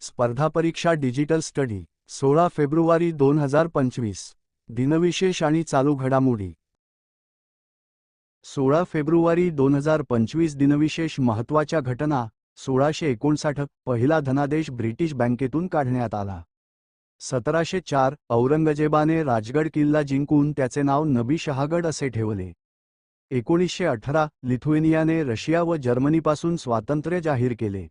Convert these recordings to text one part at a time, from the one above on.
स्पर्धा परीक्षा digital study सोळा फेब्रुवारी दोन हजार पंचवीस दिनविशेष आणि चालू घडामोडी. सोळा फेब्रुवारी दोन हजार पंचवीस दिनविशेष महत्त्वाच्या घटना सोळाशे एकोणसाठ पहिला धनादेश ब्रिटिश बँकेतून काढण्यात आला. सतराशे चार औरंगजेबाने राजगड किल्ला जिंकून त्याचे नाव नबी शहागड असे ठेवले. एकोणीसशे अठरा लिथुएनियाने रशिया व जर्मनीपासून स्वातंत्र्य जाहीर केले.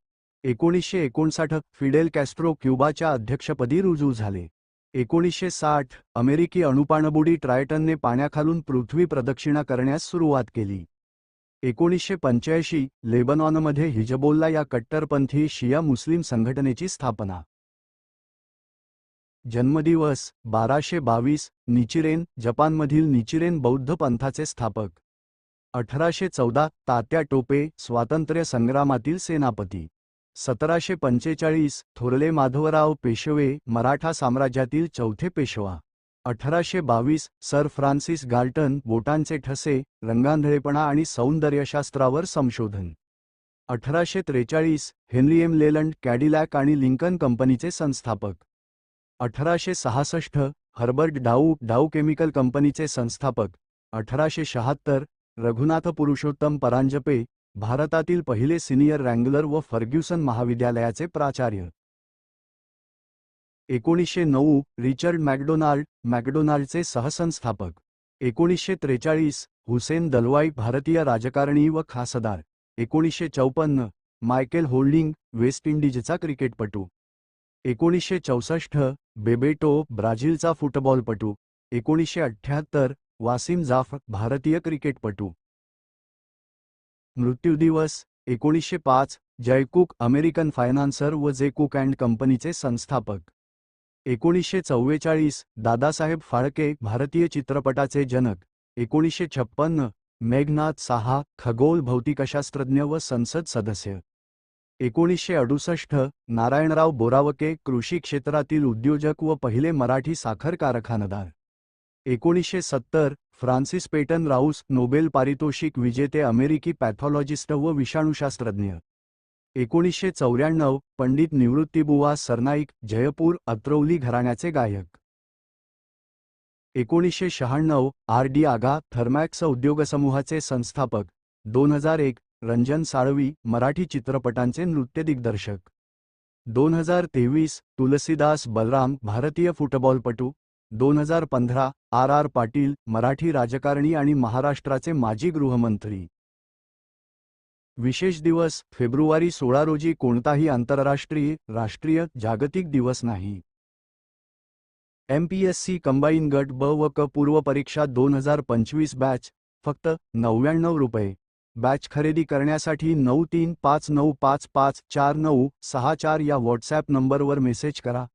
एकोणीसशे एकोणसाठ फिडेल कॅस्ट्रो क्युबाच्या अध्यक्षपदी रुजू झाले. एकोणीसशे साठ अमेरिकी अणुपाणबुडी ट्रायटनने पाण्याखालून पृथ्वी प्रदक्षिणा करण्यास सुरुवात केली. एकोणीसशे पंच्याऐंशी लेबनॉनमध्ये हिजबोल्ला या कट्टरपंथी शिया मुस्लिम संघटनेची स्थापना. जन्मदिवस बाराशे बावीस निचिरेन जपानमधील निचिरेन बौद्ध पंथाचे स्थापक. अठराशे चौदा तात्या टोपे स्वातंत्र्य संग्रामातील सेनापती. सतराशे पंचेचाळीस थोरले माधवराव पेशवे मराठा साम्राज्यातील चौथे पेशवा. अठराशे बावीस सर फ्रान्सिस गाल्टन बोटांचे ठसे रंगांधळेपणा आणि सौंदर्यशास्त्रावर संशोधन. अठराशे त्रेचाळीस हेनरी एम लेलंड कॅडिलॅक आणि लिंकन कंपनीचे संस्थापक. अठराशे सहासष्ट हर्बर्ट डाऊ डाऊ केमिकल कंपनीचे संस्थापक. अठराशे शहात्तर रघुनाथ पुरुषोत्तम परांजपे भारतातील पहिले सिनियर रँग्युलर व फर्ग्युसन महाविद्यालयाचे प्राचार्य. एकोणीसशे नऊ रिचर्ड मॅकडोनाल्ड मॅकडोनाल्डचे सहसंस्थापक. एकोणीसशे त्रेचाळीस हुसेन दलवाई भारतीय राजकारणी व खासदार. एकोणीसशे चौपन्न मायकेल होल्डिंग वेस्ट इंडिजचा क्रिकेटपटू. एकोणीसशे चौसष्ट बेबेटो ब्राझीलचा फुटबॉलपटू. एकोणीसशे अठ्ठ्याहत्तर वासिम जाफ भारतीय क्रिकेटपटू. मृत्यूदिवस एकोणीसशे पाच जयकूक अमेरिकन फायनान्सर व जे कुक अँड कंपनीचे संस्थापक. एकोणीसशे चव्वेचाळीस दादासाहेब फाळके भारतीय चित्रपटाचे जनक. एकोणीसशे छप्पन्न मेघनाथ साहा खगोल भौतिकशास्त्रज्ञ व संसद सदस्य. एकोणीसशे अडुसष्ट नारायणराव बोरावके कृषी क्षेत्रातील उद्योजक व पहिले मराठी साखर कारखानदार. एकोणीसशे सत्तर फ्रान्सिस पेटन राऊस नोबेल पारितोषिक विजेते अमेरिकी पॅथॉलॉजिस्ट व विषाणूशास्त्रज्ञ. एकोणीसशे चौऱ्याण्णव पंडित निवृत्तीबुवा सरनाईक जयपूर अत्रौली घराण्याचे गायक. एकोणीसशे शहाण्णव आर डी आगा थर्मॅक्स उद्योगसमूहाचे संस्थापक. दोन हजार एक रंजन साळवी मराठी चित्रपटांचे नृत्य दिग्दर्शक. दोन हजार तेवीस तुलसीदास बलराम भारतीय फुटबॉलपटू. दोन हजार पंधरा आर आर पाटील मराठी राजकारणी आणि महाराष्ट्राचे माजी गृहमंत्री. विशेष दिवस फेब्रुवारी सोळा रोजी कोणताही आंतरराष्ट्रीय राष्ट्रीय जागतिक दिवस नाही. एमपीएससी कंबाईन गट ब व क पूर्व परीक्षा दोन हजार पंचवीस बॅच फक्त नव्याण्णव रुपये. बॅच खरेदी करण्यासाठी नऊ तीन पाच नऊ पाच पाच चार नऊ सहा चार या व्हॉट्सॲप नंबरवर मेसेज करा.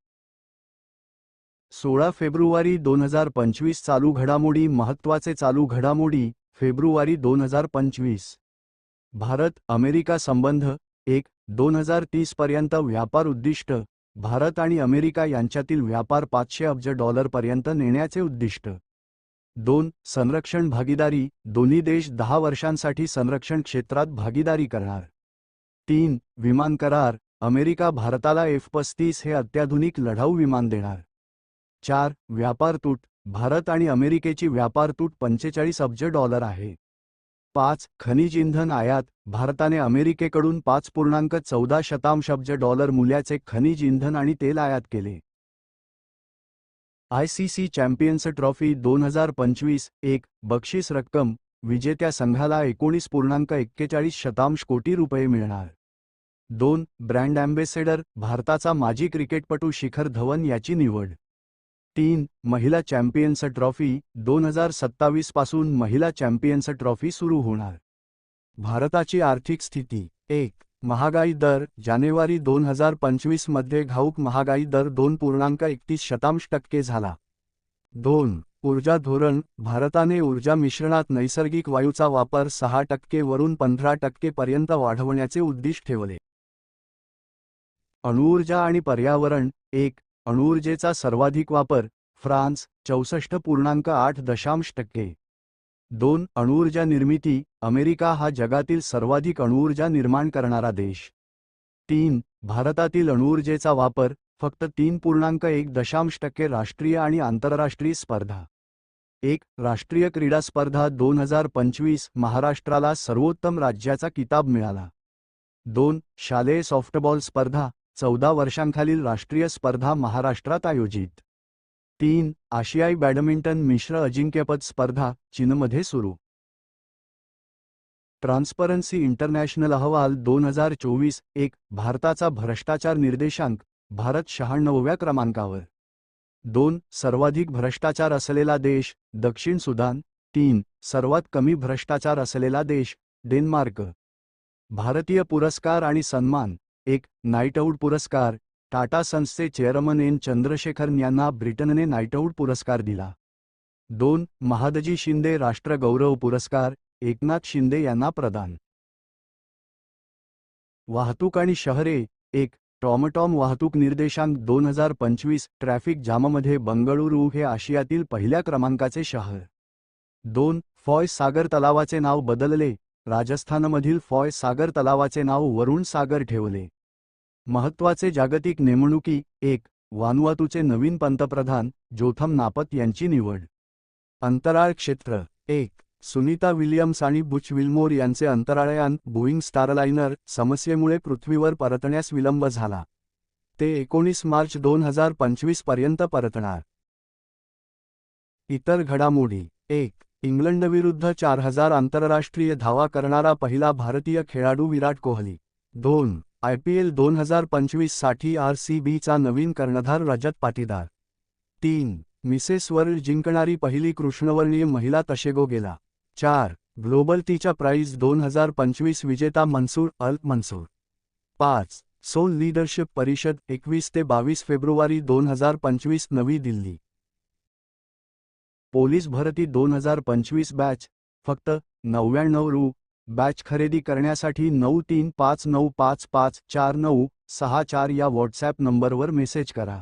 सोळा फेब्रुवारी दोन हजार पंचवीस चालू घडामोडी महत्त्वाचे चालू घडामोडी फेब्रुवारी दोन हजार पंचवीस. भारत अमेरिका संबंध एक दोन हजार तीस पर्यंत व्यापार उद्दिष्ट. भारत आणि अमेरिका यांच्यातील व्यापार पाचशे अब्ज डॉलरपर्यंत नेण्याचे उद्दिष्ट. दोन संरक्षण भागीदारी दोन्ही देश दहा वर्षांसाठी संरक्षण क्षेत्रात भागीदारी करणार. तीन विमान करार अमेरिका भारताला एफ पस्तीस हे अत्याधुनिक लढाऊ विमान देणार. चार व्यापार तूट. भारत आणि अमेरिकेची व्यापार तूट पंचेचाळीस अब्ज डॉलर आहे. पाच खनिज इंधन आयात. भारताने अमेरिकेकडून पाच पूर्णांक चौदा शतांश अब्ज डॉलर मूल्याचे खनिज इंधन आणि तेल आयात केले. आयसीसी चॅम्पियन्स ट्रॉफी दोन हजार पंचवीस. एक बक्षीस रक्कम. विजेत्या संघाला एकोणीस पूर्णांक एक्केचाळीस शतांश कोटी रुपये मिळणार. दोन ब्रँड अँबेसेडर. भारताचा माजी क्रिकेटपटू शिखर धवन याची निवड. तीन महिला चॅम्पियन्स ट्रॉफी दोन हजार सत्तावीसपासून महिला चॅम्पियन्स ट्रॉफी सुरू होणार. भारताची आर्थिक स्थिती एक महागाई दर जानेवारी दोन हजार पंचवीसमध्ये घाऊक महागाई दर दोन पूर्णांक एकतीस शतांश टक्के झाला. दोन ऊर्जा धोरण भारताने ऊर्जा मिश्रणात नैसर्गिक वायूचा वापर सहा टक्के वरून पंधरा टक्के पर्यंत वाढवण्याचे उद्दिष्ट ठेवले. अणुऊर्जा आणि पर्यावरण एक अणुऊर्जेचा सर्वाधिक वापर फ्रान्स चौसष्ट पूर्णांक आठ दशांश टक्के. दोन अणुऊर्जा निर्मिती अमेरिका हा जगातील सर्वाधिक अणुऊर्जा निर्माण करणारा देश. तीन भारतातील अणुऊर्जेचा वापर फक्त तीन पूर्णांक एक दशांश टक्के राष्ट्रीय आणि आंतरराष्ट्रीय स्पर्धा. एक राष्ट्रीय क्रीडा स्पर्धा दोन हजार पंचवीस महाराष्ट्राला सर्वोत्तम राज्याचा किताब मिळाला. दोन शालेय सॉफ्टबॉल स्पर्धा चौदा वर्षांखालील राष्ट्रीय स्पर्धा महाराष्ट्रात आयोजित. तीन आशियाई बॅडमिंटन मिश्र अजिंक्यपद स्पर्धा चीनमध्ये सुरू. ट्रान्सपरन्सी इंटरनॅशनल अहवाल दोन हजार चोवीस एक भारताचा भ्रष्टाचार निर्देशांक भारत शहाण्णव्या क्रमांकावर. दोन सर्वाधिक भ्रष्टाचार असलेला देश दक्षिण सुदान. तीन सर्वात कमी भ्रष्टाचार असलेला देश डेन्मार्क. भारतीय पुरस्कार आणि सन्मान. एक नाईटआऊट पुरस्कार टाटा सन्सचे चेअरमन एन. चंद्रशेखरन यांना ब्रिटनने नाईटआऊट पुरस्कार दिला. दोन महादजी शिंदे राष्ट्रगौरव पुरस्कार एकनाथ शिंदे यांना प्रदान. वाहतूक आणि शहरे एक टॉमटॉम वाहतूक निर्देशांक दोन हजार पंचवीस ट्रॅफिक जाममध्ये बंगळुरू हे आशियातील पहिल्या क्रमांकाचे शहर. दोन फॉय सागर तलावाचे नाव बदलले राजस्थानमधील फॉय सागर तलावाचे नाव वरुण सागर ठेवले. महत्त्वाचे जागतिक नेमणुकी एक वानुवातूचे नवीन पंतप्रधान जोथम नापत यांची निवड. अंतराळ क्षेत्र एक सुनीता विलियम्स आणि बुच विल्मोर यांचे अंतराळयान बोईंग स्टारलाइनर समस्येमुळे पृथ्वीवर परतण्यास विलंब झाला. ते एकोणीस मार्च दोन हजार पंचवीसपर्यंत परतणार. इतर घडामोडी एक इंग्लंडविरुद्ध चार हजार आंतरराष्ट्रीय धावा करणारा पहिला भारतीय खेळाडू विराट कोहली. दोन आयपीएल दोन हजार पंचवीससाठी आर सी बीचा नवीन कर्णधार रजत पाटीदार. तीन मिसेस वर्ल्ड जिंकणारी पहिली कृष्णवर्णीय महिला तशेगो गेला. चार ग्लोबल टीच्या प्राईज दोन हजार पंचवीस विजेता मनसूर अल मनसूर. पाच सोल लीडरशिप परिषद एकवीस ते बावीस फेब्रुवारी दोन हजार पंचवीस नवी दिल्ली. पोलीस भरती दोन हजार पंचवीस बॅच फक्त नव्याण्णव रु. बॅच खरेदी करण्यासाठी नऊ तीन पाच नऊ पाच पाच चार नऊ सहा चार या व्हॉट्सॲप नंबरवर मेसेज करा.